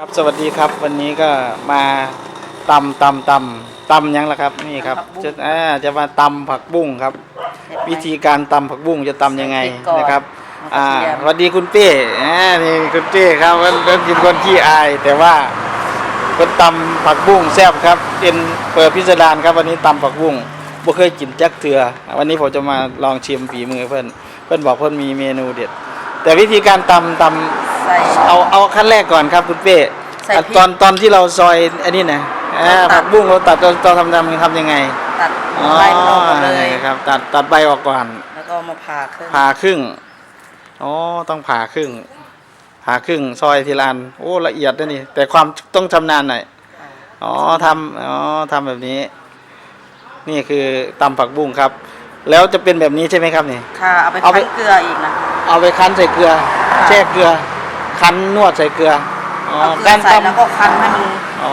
ครับสวัสดีครับวันนี้ก็มาตำตำตำตำยังล่ะครับ นี่ครับผักบุ้งจะอ่าจะมาตำผักบุ้งครับ วิธีการตำผักบุ้งจะตำยังไงใส่พริกก่อนนะครับแล้วก็อ่าเทียมสวัสดีคุณเป้อ่านี่คุณเป้ครับเริ่มกินคนขี้อาย แต่ว่าคนตำผักบุ้งแซ่บครับเป็นเปิดพิสดารครับ วันนี้ตำผักบุ้งบ่เคยกินจักเถือวันนี้ผมจะมาลองชิมฝีมือเพื่อนเพื่อนบอกเพื่อนมีเมนูเด็ด แต่วิธีการตำตำ ใส่ เอาเอาขั้นแรกก่อนครับคุณเป้ใส่พริกตอนตอนที่เราซอยอันนี้นะอ่าเราตัด ผักบุ้งเราตัดเราเราทำทำทำยังไงตัดอ๋อใบมันออกหมดเลย ครับ ตัดตัดใบออกก่อน แล้วก็เอามาผ่าครึ่งผ่าครึ่ง อ๋อ ต้องผ่าครึ่ง ผ่าครึ่ง ซอยทีละอัน โอ้ ละเอียดนะนี่ แต่ความต้องชำนาญหน่อย อ๋อทำอ๋อทำแบบนี้ นี่คือตำผักบุ้งครับ แล้วจะเป็นแบบนี้ใช่ไหมครับนี่ ค่ะเอาไปเอาไป คั้นเกลืออีกนะ เอาไปคั้นใส่เกลือค่ะแช่เกลือ คั้นนวดใส่เกลืออ๋อเอาเกลือใส่แล้วก็คั้นให้มันอ๋อ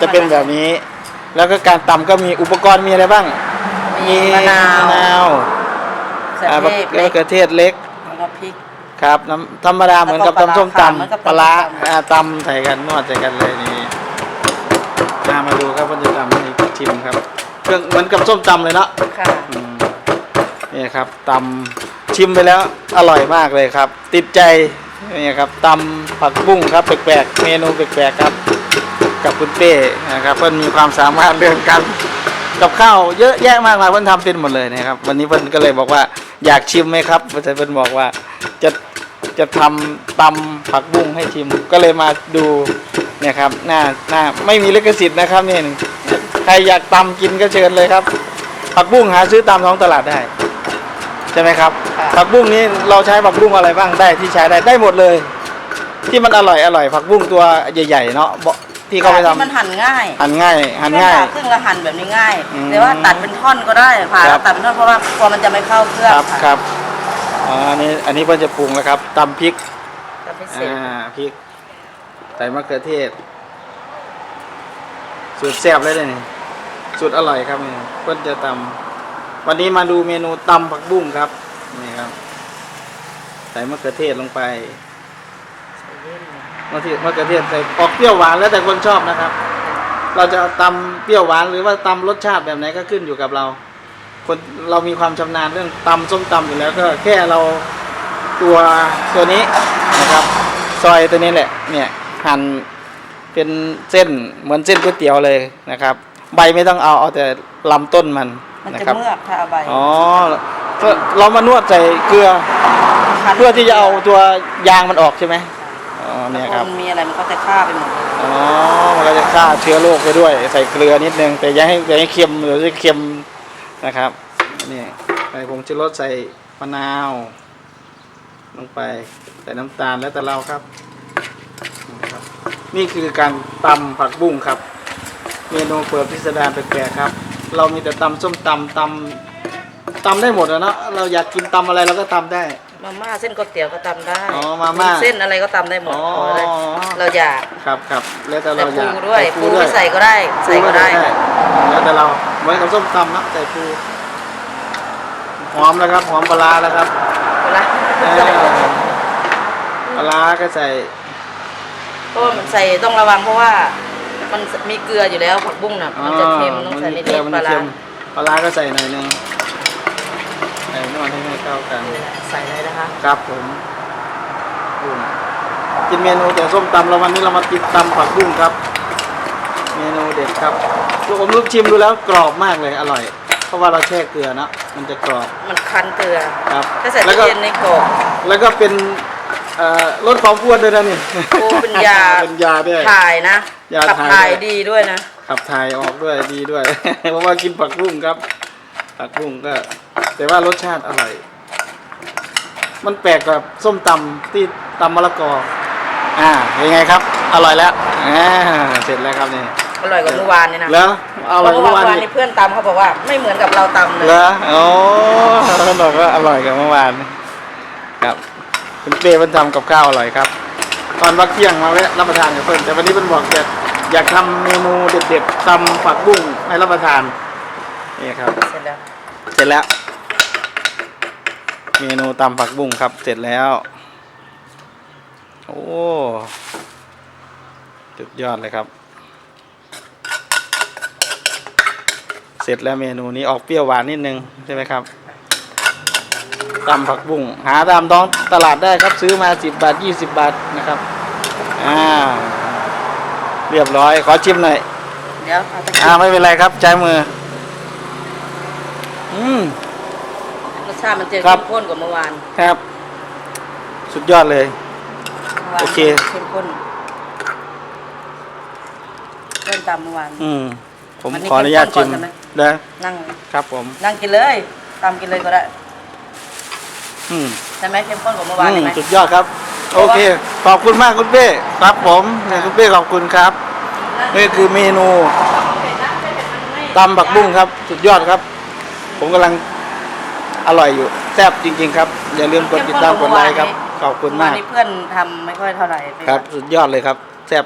จะเป็นแบบนี้ แล้วก็การตำก็มีอุปกรณ์มีอะไรบ้างมีมะนาวมะนาวใส่อ่าเทศมะเล็กเขือเทศเล็กแล้วก็พริก ครับน้ำธรรมดาเหมือนกับแล้วก็ตำส้มปลาร้าค่ะเหมือนกับตำปลาร้าตำส้มตำ อ่าตำใส่กันนวดใส่กันเลยนี่มามาดูครับว่าจะตำให้ชิมครับ เครื่องเหมือนกับส้มตำเลยเนาะ ค่ะอืมนี่ครับตำชิมไปแล้วอร่อยมากเลยครับ ติดใจ นี่ครับตำผักบุ้งครับแปลกๆเมนูแปลกๆครับ กับคุณเป้นะครับเพิ่อนมีความสามารถเรื่องการกับข้าวเยอะแยะมากมายเพิ่อนทำเป็นหมดเลยนะครับ วันนี้เพิ่อนก็เลยบอกว่าอยากชิมไหมครับเพิ่อนบอกว่าจะจะทำตำผักบุ้งให้ชิมก็เลยมาดูเนี่ยครับหน้าหน้าไม่มีลิขสิทธิ์นะครับนี่ใครอยากตำกินก็เชิญเลยครับ ผักบุ้งหาซื้อตามท้องตลาดได้ ใช่ไหมครับค่ะผักบุ้งนี้เราใช้ผักบุ้งอะไรบ้างได้ที่ใช้ได้ได้หมดเลย ที่มันอร่อยอร่อยผักบุ้งตัวใหญ่ ๆ เนาะเบาะที่เขาไปทำที่มันหั่นง่ายหั่นง่ายหั่นแค่ง่ายผ่าครึ่งแล้วหั่นแบบนี้ง่าย อืมแต่ว่าตัดเป็นท่อนก็ได้ผ่าครัแล้บวตัดเป็นท่อนเพราะว่ากลัวมันจะไม่เข้าเครื่องครับค่ะครับอ๋ออันนี้อันนี้เพิ่นจะปรุงแล้วครับตำพริกตัดพิเศษอ่าพริกใส่มะเขือเทศ สูตรแซ่บเลยเลยนี่สูตรอร่อยครับนี่เพิ่นจะตำ วันนี้มาดูเมนูตำผักบุ้งครับ นี่ครับ ใส่มะเขือเทศลงไปมะเขือมะเขือเทศใส่ออกเปรี้ยวหวานแล้วแต่คนชอบนะครับ เราจะตำเปรี้ยวหวานหรือว่าตำรสชาติแบบไหนก็ขึ้นอยู่กับเรา คนเรามีความชำนาญเรื่องตำส้มตำอยู่แล้วก็แค่เราตัวตัวนี้นะครับ ซอยตัวนี้แหละ เนี่ยหั่นเป็นเส้นเหมือนเส้นก๋วยเตี๋ยวเลยนะครับ ใบไม่ต้องเอาเอาแต่ลำต้นมัน มันนะจะครับ เมือกถ้าเอาใบอ๋อก็เรามานวดใส่เกลือ คั้นเพื่อที่จะเอาตัวยางมันออกใช่ไหมอ๋อเนี่ยครับ มันมีอะไรมันก็จะฆ่าไปหมดเลยอ๋อ มันก็จะฆ่าเชื้อโรคไปด้วย ใส่เกลือนิดนึง แต่อย่าให้อย่าให้เค็มหรือจะเค็มนะครับ นี่ใส่ผงชูรสใส่มะนาว ลงไป ใส่น้ำตาลแล้วแต่เราครับนะครับ นี่คือการตำผักบุ้งครับ เมนูเปิดพิสดารแปลกๆครับ เรามีแต่ตำส้มตำตำตำได้หมดอะเนาะเราอยากกินตำอะไรเราก็ตำได้ มาม่าเส้นก๋วยเตี๋ยวก็ตำได้อ๋อมาม่าเส้นอะไรก็ตำได้หมดอ๋อ ขออะไรเราอยากครับครับแล้วแต่แต่เราอปูยากด้วยใส่ปูด้วไม่ยใส่ก็ได้ ใส่ก็ได้แล้วแต่เราเหมือนกับส้มตำนะใส่ปูหอมแล้วครับหอมปลาร้าแล้วครับเวลาเออปลาร้าก็ใส่ เพราะว่ามันใส่ต้องระวังเพราะว่า มันมีเกลืออยู่แล้วผักบุ้งน่ะมันจะเค็มต้องใส่นิดเกลือๆมันปลาจะร้าเค็มปลาร้าก็ใส่หน่อยหนึงใส่นวดให้เข้ากันใส่เลยนะคะครับผมบุ้งกินเมนูแต่ส้มตำเราวันนี้เรามาติดตำผักบุ้งครับ เมนูเด็ดครับลูกอมลูกชิมดูแล้วกรอบมากเลยอร่อย เพราะว่าเราแช่เกลือเนอะมันจะกรอบมันคั้นเกลือครับถ้าใส่แล้วตู้ก็เย็นในกรอบแล้วก็เป็นเอ่อลดความอ้วนด้วยนะนี่โอ้เป็นยาเป็นยาด้วยถ่ายนะ ยาขับถ่ายถ่ายด้วยดีด้วยนะ ขับถ่ายออกด้วยดีด้วย เพราะว่ากินผักบุ้งครับ ผักบุ้งก็ แต่ว่ารสชาติอร่อย มันแปลกกับส้มตำที่ตำมะละกอ อ่าเป็นไงครับ อร่อยแล้วอ่าเสร็จแล้วครับนี่อร่อยกว่าเมื่อวานนี่นะแล้วอร่อยเพเมื่ราะอวาว่านเมื่อวานอีนี้กเพื่อนตำเขาบอกว่าไม่เหมือนกับเราตำเลยเหรอโอ้บอกว่าอร่อยกว่าเมื่อวานครับคุณเป้เพิ่นทำกับข้าวอร่อยครับ ตอนพักเที่ยงมาแวะรับประทานกับเพิ่นแต่วันนี้เพิ่นบอกอยาก อยากทำเมนูเด็ดๆตำผักบุ้งให้รับประทานนี่ครับ เสร็จแล้วเสร็จแล้ว เมนูตำผักบุ้งครับ เสร็จแล้ว โอ้สุดยอดเลยครับ เสร็จแล้วเมนูนี้ออกเปรี้ยวหวานนิดนึงใช่ไหมครับตำผักบุ้งหาตามท้องตลาดได้ครับซื้อมา 10 บาท 20 บาทนะครับ อ่า เรียบร้อย ขอชิมหน่อยเดี๋ยวเอาตะอ่าเกียบไม่เป็นไรครับ ใช้มือ อืม รสชาติมันจะครัเข้บ มข้นกว่าเมื่อวานครับ สุดยอดเลย มื่วานโอเค เข้มข้นเริ่มตามเมื่อวาน อืม ผมอันนี้ขออนุญาตเข้ชิมมข้นก่อนใช่ไหมได้นั่งครับผม นั่งกินเลยตามกินเลยก็ได้อืมใช่ไหมเข้มข้นกว่าเมื่อวานอืใช่มไหม สุดยอดครับเพโอราะว่าเค ขอบคุณมากคุณเป้ครับผมเนี่ยคุณเป้ขอบคุณครับ นี่คือเมนูตำบักบุ้งครับ สุดยอดครับ ผมกำลังอร่อยอยู่แซ่บจริง ๆ ครับ อย่าลืมกดติดตามกดไลค์ครับ ขอบคุณมากเมื่อวานนี้เพื่อนทำไม่ค่อยเท่าไหร่ครับ สุดยอดเลยครับแซ่บ